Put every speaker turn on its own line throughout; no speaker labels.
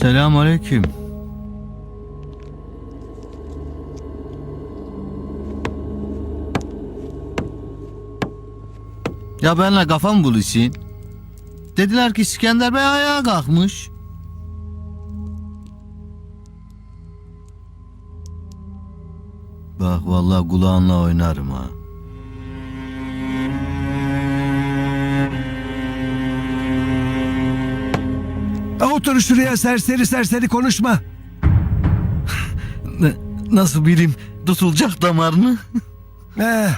Selamünaleyküm. Ya benimle kafam buluşsun. Dediler ki İskender Bey ayağa kalkmış. Bak vallahi kulağınla oynarım ha.
Otur şuraya serseri serseri konuşma.
Ne- nasıl bileyim tutulacak damarını?
Eh,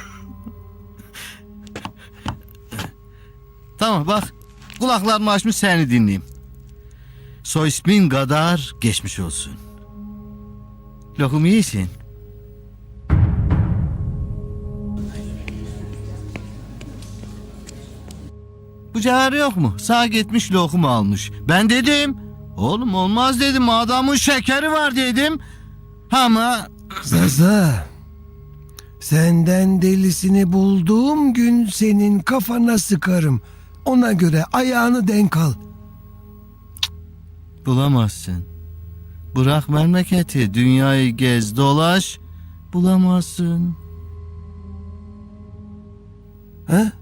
Tamam bak kulaklarımı açmış seni dinleyeyim. Soy ismin kadar geçmiş olsun. Lokum iyisin. Bu cevher yok mu? Sağ gitmiş lokum almış. Ben dedim. Oğlum olmaz dedim. Adamın şekeri var dedim. Ama
Zaza. Senden delisini bulduğum gün senin kafana sıkarım. Ona göre ayağını denk al.
bulamazsın. Bırak memleketi, dünyayı gez dolaş. Bulamazsın.
He?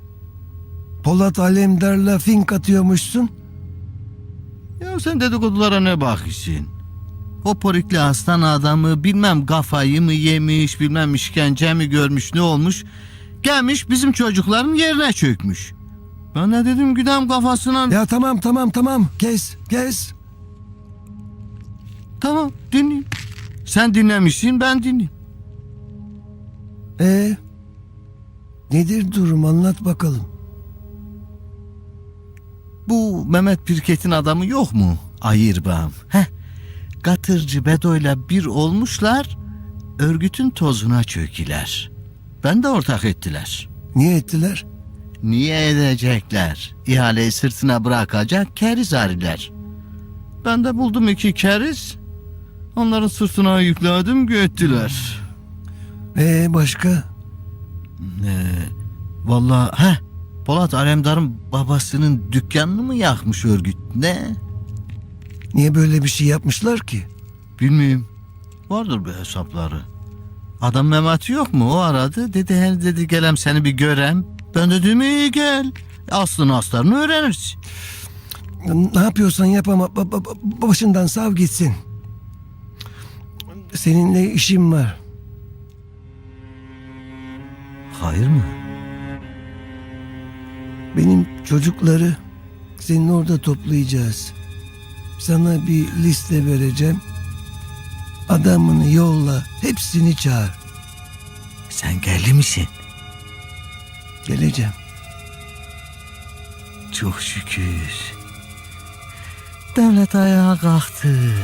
Polat Alemdar'la fink atıyormuşsun.
Ya sen dedikodulara ne bakıyorsun? O porikli aslan adamı bilmem kafayı mı yemiş, bilmem işkence mi görmüş, ne olmuş. Gelmiş bizim çocukların yerine çökmüş. Ben de dedim güdem kafasına...
Ya tamam tamam tamam kes kes.
Tamam dinleyeyim. Sen dinlemişsin ben dinleyeyim.
E nedir durum anlat bakalım.
Bu Mehmet Pirket'in adamı yok mu? Ayırbağım. Heh. Katırcı Bedo'yla bir olmuşlar, örgütün tozuna çökiler. Ben de ortak ettiler.
Niye ettiler?
Niye edecekler? İhaleyi sırtına bırakacak keriz ariler. Ben de buldum iki keriz. Onların sırtına yükledim götürdüler.
E başka?
Ee, vallahi he Polat Alemdar'ın babasının dükkanını mı yakmış örgüt? Ne?
Niye böyle bir şey yapmışlar ki?
Bilmiyorum. Vardır bir hesapları. Adam Memati yok mu? O aradı. Dedi her dedi gelem seni bir görem. Ben de dedim iyi gel. Aslını aslarını öğrenirsin.
Ne yapıyorsan yap ama ba- ba- başından sav gitsin. Seninle işim var.
Hayır mı?
Benim çocukları senin orada toplayacağız. Sana bir liste vereceğim. Adamını yolla, hepsini çağır.
Sen geldi misin?
Geleceğim.
Çok şükür. Devlet ayağa kalktı.